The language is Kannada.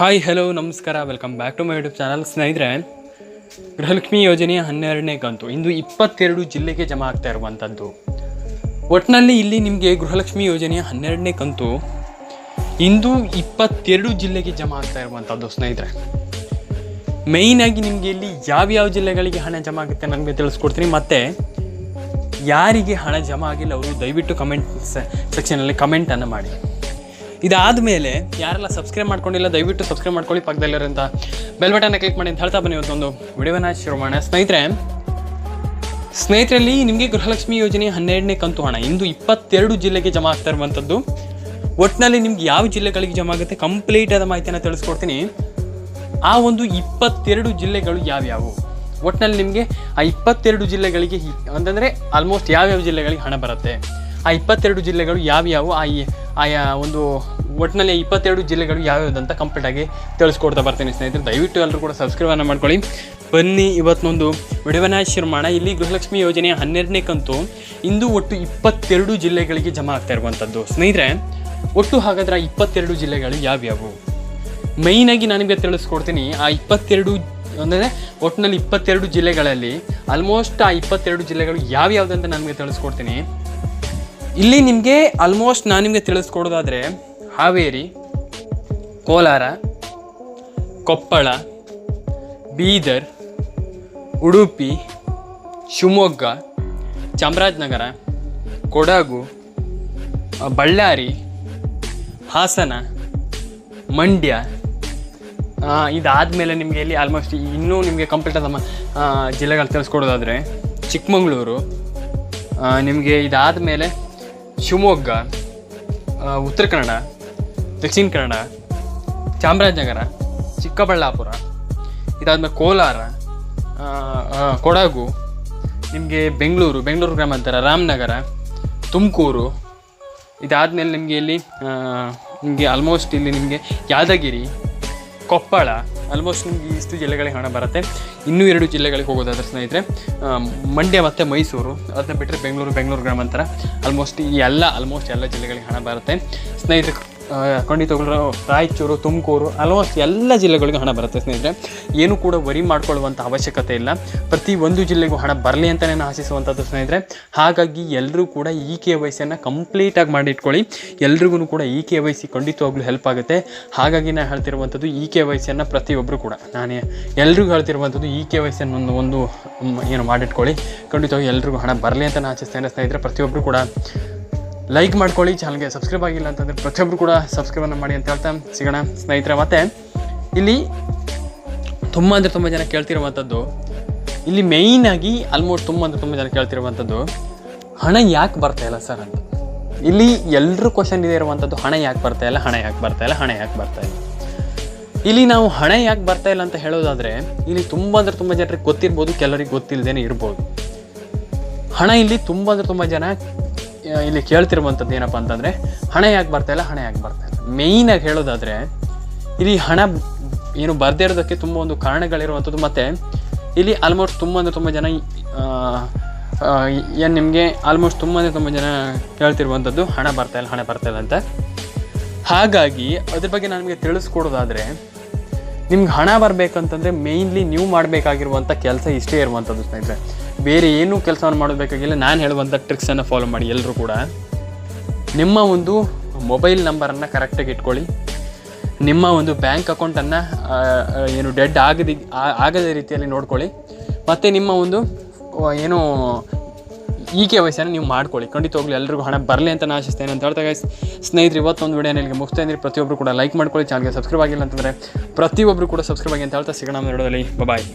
ಹಾಯ್ ಹಲೋ ನಮಸ್ಕಾರ. Welcome back to my YouTube channel ಸ್ನೇಹಿತರೆ. ಗೃಹಲಕ್ಷ್ಮಿ ಯೋಜನೆಯ ಹನ್ನೆರಡನೇ ಕಂತು ಇಂದು ಇಪ್ಪತ್ತೆರಡು ಜಿಲ್ಲೆಗೆ ಜಮಾ ಆಗ್ತಾ ಇರುವಂಥದ್ದು ಒಟ್ಟಿನಲ್ಲಿ ಇಲ್ಲಿ ನಿಮಗೆ ಗೃಹಲಕ್ಷ್ಮಿ ಯೋಜನೆಯ ಹನ್ನೆರಡನೇ ಕಂತು ಇಂದು ಇಪ್ಪತ್ತೆರಡು ಜಿಲ್ಲೆಗೆ ಜಮಾ ಆಗ್ತಾ ಇರುವಂಥದ್ದು ಸ್ನೇಹಿತರೆ. ಮೇಯ್ನಾಗಿ ನಿಮಗೆ ಇಲ್ಲಿ ಯಾವ್ಯಾವ ಜಿಲ್ಲೆಗಳಿಗೆ ಹಣ ಜಮಾ ಆಗುತ್ತೆ ನನಗೆ ತಿಳಿಸ್ಕೊಡ್ತೀನಿ. ಮತ್ತು ಯಾರಿಗೆ ಹಣ ಜಮಾ ಆಗಿಲ್ಲ ಅವರು ದಯವಿಟ್ಟು ಕಮೆಂಟ್ ಸೆಕ್ಷನಲ್ಲಿ ಕಮೆಂಟನ್ನು ಮಾಡಿ. ಇದಾದ ಮೇಲೆ ಯಾರೆಲ್ಲ ಸಬ್ಸ್ಕ್ರೈಬ್ ಮಾಡ್ಕೊಂಡಿಲ್ಲ, ದಯವಿಟ್ಟು ಸಬ್ಸ್ಕ್ರೈಬ್ ಮಾಡ್ಕೊಳ್ಳಿ ಪಕ್ಕದಲ್ಲಿರೋಂಥ ಬೆಲ್ ಬಟನ್ನ ಕ್ಲಿಕ್ ಮಾಡಿ ಅಂತ ಹೇಳ್ತಾ ಬನ್ನಿ ಇವತ್ತೊಂದು ವಿಡಿಯೋನ ಶುರು ಮಾಡೋಣ ಸ್ನೇಹಿತರೆ, ಸ್ನೇಹಿತರಲ್ಲಿ ನಿಮಗೆ ಗೃಹಲಕ್ಷ್ಮಿ ಯೋಜನೆ ಹನ್ನೆರಡನೇ ಕಂತು ಹಣ. ಇಂದು ಇಪ್ಪತ್ತೆರಡು ಜಿಲ್ಲೆಗೆ ಜಮಾ ಆಗ್ತಾ ಇರುವಂಥದ್ದು. ಒಟ್ಟಿನಲ್ಲಿ ನಿಮ್ಗೆ ಯಾವ ಜಿಲ್ಲೆಗಳಿಗೆ ಜಮಾ ಆಗುತ್ತೆ? ಕಂಪ್ಲೀಟ್ ಆದ ಮಾಹಿತಿಯನ್ನು ತಿಳಿಸ್ಕೊಡ್ತೀನಿ. ಆ ಒಂದು ಇಪ್ಪತ್ತೆರಡು ಜಿಲ್ಲೆಗಳು ಯಾವ್ಯಾವು? ಒಟ್ಟಿನಲ್ಲಿ ನಿಮಗೆ ಆ ಇಪ್ಪತ್ತೆರಡು ಜಿಲ್ಲೆಗಳಿಗೆ ಅಂತಂದರೆ ಆಲ್ಮೋಸ್ಟ್ ಯಾವ್ಯಾವ ಜಿಲ್ಲೆಗಳಿಗೆ ಹಣ ಬರುತ್ತೆ? ಆ ಇಪ್ಪತ್ತೆರಡು ಜಿಲ್ಲೆಗಳು ಯಾವ್ಯಾವು? ಆ ಆಯಾ ಒಂದು ಒಟ್ಟಿನಲ್ಲಿ ಇಪ್ಪತ್ತೆರಡು ಜಿಲ್ಲೆಗಳು ಯಾವ್ಯಾವುದಂತ ಕಂಪ್ಲೀಟಾಗಿ ತಿಳಿಸ್ಕೊಡ್ತಾ ಬರ್ತೀನಿ ಸ್ನೇಹಿತರೆ. ದಯವಿಟ್ಟು ಎಲ್ಲರೂ ಕೂಡ ಸಬ್ಸ್ಕ್ರೈಬನ್ನು ಮಾಡ್ಕೊಳ್ಳಿ. ಬನ್ನಿ ಇವತ್ತೊಂದು ವಿಡಿಯೋನ ಶುರು ಇಲ್ಲಿ ಗೃಹಲಕ್ಷ್ಮಿ ಯೋಜನೆಯ ಹನ್ನೆರಡನೇ ಕಂತು. ಇಂದು ಒಟ್ಟು ಇಪ್ಪತ್ತೆರಡು ಜಿಲ್ಲೆಗಳಿಗೆ ಜಮಾ ಆಗ್ತಾ ಇರುವಂಥದ್ದು. ಸ್ನೇಹಿತರೆ, ಒಟ್ಟು ಹಾಗಾದ್ರೆ ಆ ಇಪ್ಪತ್ತೆರಡು ಜಿಲ್ಲೆಗಳು ಯಾವ್ಯಾವು? ಮೈನಾಗಿ ನನಗೆ ತಿಳಿಸ್ಕೊಡ್ತೀನಿ. ಆ ಇಪ್ಪತ್ತೆರಡು ಅಂದರೆ ಒಟ್ಟಿನಲ್ಲಿ ಇಪ್ಪತ್ತೆರಡು ಜಿಲ್ಲೆಗಳಲ್ಲಿ ಆಲ್ಮೋಸ್ಟ್ ಆ ಇಪ್ಪತ್ತೆರಡು ಜಿಲ್ಲೆಗಳು ಯಾವ್ಯಾವ್ದಂತ ನನಗೆ ತಿಳಿಸ್ಕೊಡ್ತೀನಿ. ಇಲ್ಲಿ ನಿಮಗೆ ಆಲ್ಮೋಸ್ಟ್ ನಾನು ನಿಮಗೆ ತಿಳಿಸ್ಕೊಡೋದಾದರೆ ಹಾವೇರಿ, ಕೋಲಾರ, ಕೊಪ್ಪಳ, ಬೀದರ್, ಉಡುಪಿ, ಶಿವಮೊಗ್ಗ, ಚಾಮರಾಜನಗರ, ಕೊಡಗು ಬಳ್ಳಾರಿ, ಹಾಸನ, ಮಂಡ್ಯ ಇದಾದಮೇಲೆ ನಿಮಗೆ ಇಲ್ಲಿ ಆಲ್ಮೋಸ್ಟ್ ಇನ್ನೂ ನಿಮಗೆ ಕಂಪ್ಲೀಟ್ ಆದ ಜಿಲ್ಲೆಗಳು ತಿಳಿಸ್ಕೊಡೋದಾದರೆ ಚಿಕ್ಕಮಗಳೂರು ನಿಮಗೆ ಇದಾದ ಮೇಲೆ ಶಿವಮೊಗ್ಗ ಉತ್ತರ ಕನ್ನಡ, ದಕ್ಷಿಣ ಕನ್ನಡ, ಚಾಮರಾಜನಗರ, ಚಿಕ್ಕಬಳ್ಳಾಪುರ, ಇದಾದಮೇಲೆ ಕೋಲಾರ ಕೊಡಗು, ನಿಮಗೆ ಬೆಂಗಳೂರು ಬೆಂಗಳೂರು ಗ್ರಾಮಾಂತರ ರಾಮನಗರ, ತುಮಕೂರು, ಇದಾದಮೇಲೆ ನಿಮಗೆ ಇಲ್ಲಿ ನಿಮಗೆ ಆಲ್ಮೋಸ್ಟ್ ಇಲ್ಲಿ ನಿಮಗೆ ಯಾದಗಿರಿ ಕೊಪ್ಪಳ ಆಲ್ಮೋಸ್ಟ್ ನಿಮ್ಗೆ ಇಷ್ಟು ಜಿಲ್ಲೆಗಳಿಗೆ ಹಣ ಬರುತ್ತೆ. ಇನ್ನೂ ಎರಡು ಜಿಲ್ಲೆಗಳಿಗೆ ಹೋಗೋದಾದ್ರೆ ಸ್ನೇಹಿತರೆ ಮಂಡ್ಯ ಮತ್ತು ಮೈಸೂರು ಅದನ್ನ ಬಿಟ್ಟರೆ ಬೆಂಗಳೂರು ಬೆಂಗಳೂರು ಗ್ರಾಮಾಂತರ. ಆಲ್ಮೋಸ್ಟ್ ಈ ಎಲ್ಲ ಆಲ್ಮೋಸ್ಟ್ ಎಲ್ಲ ಜಿಲ್ಲೆಗಳಿಗೆ ಹಣ ಬರುತ್ತೆ. ಸ್ನೇಹಿತರೆ ಆ, ಖಂಡಿತಗಳು ರಾಯಚೂರು ತುಮಕೂರು ಆಲ್ಮೋಸ್ಟ್ ಎಲ್ಲ ಜಿಲ್ಲೆಗಳಿಗೂ ಹಣ ಬರುತ್ತೆ ಸ್ನೇಹಿತರೆ. ಏನು ಕೂಡ ವರಿ ಮಾಡ್ಕೊಳ್ಳುವಂಥ ಅವಶ್ಯಕತೆ ಇಲ್ಲ. ಪ್ರತಿ ಒಂದು ಜಿಲ್ಲೆಗೂ ಹಣ ಬರಲಿ ಅಂತಲೇ ಆಶಿಸುವಂಥದ್ದು ಸ್ನೇಹಿತರೆ. ಹಾಗಾಗಿ ಎಲ್ಲರೂ ಕೂಡ ಇ ಕೆ ವೈ ಸಿಯನ್ನು ಕಂಪ್ಲೀಟಾಗಿ ಮಾಡಿಟ್ಕೊಳ್ಳಿ ಎಲ್ರಿಗೂ ಕೂಡ ಇ ಕೆ ವೈ ಸಿ ಖಂಡಿತವಾಗ್ಲೂ ಹೆಲ್ಪ್ ಆಗುತ್ತೆ. ಹಾಗಾಗಿ ನಾನು ಹೇಳ್ತಿರುವಂಥದ್ದು ಇ ಕೆ ವೈ ಸಿಯನ್ನು ಪ್ರತಿಯೊಬ್ಬರು ಕೂಡ ನಾನು ಎಲ್ರಿಗೂ ಹೇಳ್ತಿರುವಂಥದ್ದು ಇ ಕೆ ವೈ ಸಿಯನ್ನು ಒಂದು ಒಂದು ಏನು ಮಾಡಿಟ್ಕೊಳ್ಳಿ. ಖಂಡಿತವಾಗಿ ಎಲ್ರಿಗೂ ಹಣ ಬರಲಿ ಅಂತ ನಾನು ಆಶಿಸ್ತೇನೆ ಸ್ನೇಹಿತರೆ. ಪ್ರತಿಯೊಬ್ಬರು ಕೂಡ ಲೈಕ್ ಮಾಡ್ಕೊಳ್ಳಿ ಚಾನಲ್ಗೆ ಸಬ್ಸ್ಕ್ರೈಬ್ ಆಗಿಲ್ಲ ಅಂತಂದರೆ ಪ್ರತಿಯೊಬ್ಬರು ಕೂಡ ಸಬ್ಸ್ಕ್ರೈಬನ್ನು ಮಾಡಿ ಅಂತ ಹೇಳ್ತಾ ಸಿಗೋಣ ಸ್ನೇಹಿತರೆ. ಮತ್ತು ಇಲ್ಲಿ ತುಂಬ ಅಂದರೆ ತುಂಬ ಜನ ಕೇಳ್ತಿರುವಂಥದ್ದು ಇಲ್ಲಿ ಮೇಯ್ನಾಗಿ ಆಲ್ಮೋಸ್ಟ್ ತುಂಬ ಅಂದರೆ ತುಂಬ ಜನ ಕೇಳ್ತಿರುವಂಥದ್ದು ಹಣ ಯಾಕೆ ಬರ್ತಾ ಇಲ್ಲ ಸರ್ ಅಂತ. ಇಲ್ಲಿ ಎಲ್ಲರೂ ಕ್ವಶನ್ ಇದೆ ಇರುವಂಥದ್ದು ಹಣ ಯಾಕೆ ಬರ್ತಾ ಇಲ್ಲ, ಹಣ ಯಾಕೆ ಬರ್ತಾ ಇಲ್ಲ, ಹಣ ಯಾಕೆ ಬರ್ತಾ ಇಲ್ಲ. ಇಲ್ಲಿ ನಾವು ಹಣ ಯಾಕೆ ಬರ್ತಾ ಇಲ್ಲ ಅಂತ ಹೇಳೋದಾದರೆ, ಇಲ್ಲಿ ತುಂಬ ಅಂದರೆ ತುಂಬ ಜನರಿಗೆ ಗೊತ್ತಿರ್ಬೋದು, ಕೆಲವರಿಗೆ ಗೊತ್ತಿಲ್ಲದೇನೆ ಇರ್ಬೋದು. ಹಣ ಇಲ್ಲಿ ತುಂಬ ಅಂದರೆ ತುಂಬ ಜನ ಇಲ್ಲಿ ಕೇಳ್ತಿರುವಂಥದ್ದು ಏನಪ್ಪ ಅಂತಂದರೆ, ಹಣ ಯಾಕೆ ಬರ್ತಾ ಇಲ್ಲ, ಹಣ ಯಾಕೆ ಬರ್ತಾ ಇಲ್ಲ. ಮೇಯ್ನಾಗಿ ಹೇಳೋದಾದರೆ, ಇಲ್ಲಿ ಹಣ ಏನು ಬರದೇ ಇರೋದಕ್ಕೆ ತುಂಬ ಒಂದು ಕಾರಣಗಳಿರುವಂಥದ್ದು ಮತ್ತು ಇಲ್ಲಿ ಆಲ್ಮೋಸ್ಟ್ ತುಂಬ ಅಂದರೆ ತುಂಬ ಜನ ಏನು ನಿಮಗೆ ಆಲ್ಮೋಸ್ಟ್ ತುಂಬ ಅಂದರೆ ತುಂಬ ಜನ ಹೇಳ್ತಿರುವಂಥದ್ದು ಹಣ ಬರ್ತಾ ಇಲ್ಲ, ಹಣ ಬರ್ತಾ ಇಲ್ಲ ಅಂತ. ಹಾಗಾಗಿ ಅದ್ರ ಬಗ್ಗೆ ನಾನು ನಿಮಗೆ ತಿಳಿಸ್ಕೊಡೋದಾದರೆ ನಿಮ್ಗೆ ಹಣ ಬರಬೇಕಂತಂದರೆ ಮೇಯ್ನ್ಲಿ ನೀವು ಮಾಡಬೇಕಾಗಿರುವಂಥ ಕೆಲಸ ಇಷ್ಟೇ ಇರುವಂಥದ್ದು ಸ್ನೇಹಿತರೆ. ಬೇರೆ ಏನೂ ಕೆಲಸವನ್ನು ಮಾಡಬೇಕಾಗಿಲ್ಲ ನಾನು ಹೇಳುವಂಥ ಟ್ರಿಕ್ಸನ್ನು ಫಾಲೋ ಮಾಡಿ ಎಲ್ಲರೂ ಕೂಡ. ನಿಮ್ಮ ಒಂದು ಮೊಬೈಲ್ ನಂಬರನ್ನು ಕರೆಕ್ಟಾಗಿ ಇಟ್ಕೊಳ್ಳಿ. ನಿಮ್ಮ ಒಂದು ಬ್ಯಾಂಕ್ ಅಕೌಂಟನ್ನು ಏನು ಡೆಡ್ ಆಗದಿ ಆಗದ ರೀತಿಯಲ್ಲಿ ನೋಡ್ಕೊಳ್ಳಿ. ಮತ್ತು ನಿಮ್ಮ ಒಂದು ಏನು ಈ ಕೆ ವಯಸ್ಸನ್ನು ನೀವು ಮಾಡ್ಕೊಳ್ಳಿ. ಖಂಡಿತವಾಗ್ಲಿ ಎಲ್ಲರಿಗೂ ಹಣ ಬರಲಿ ಅಂತ ಆಶಿಸ್ತೇನೆ ಅಂತ ಹೇಳ್ತಾ ಗೈಸ್ ಸ್ನೇಹಿತರು, ಇವತ್ತೊಂದು ವಿಡಿಯೋ ನಿಮಗೆ ಮುಗಿಸ್ತಾ ಇದ್ದೀನಿ. ಪ್ರತಿಯೊಬ್ಬರು ಕೂಡ ಲೈಕ್ ಮಾಡ್ಕೊಳ್ಳಿ ಚಾನಲ್ಗೆ ಸಬ್ಸ್ಕ್ರೈಬ್ ಆಗಿಲ್ಲ ಅಂತಂದರೆ ಪ್ರತಿಯೊಬ್ಬರು ಕೂಡ ಸಬ್ಸ್ಕ್ರೈಬ್ ಆಗಿ ಅಂತ ಹೇಳ್ತಾ ಸಿಗೋಣ ವಿಡಿಯೋದಲ್ಲಿ. ಬಾಯ್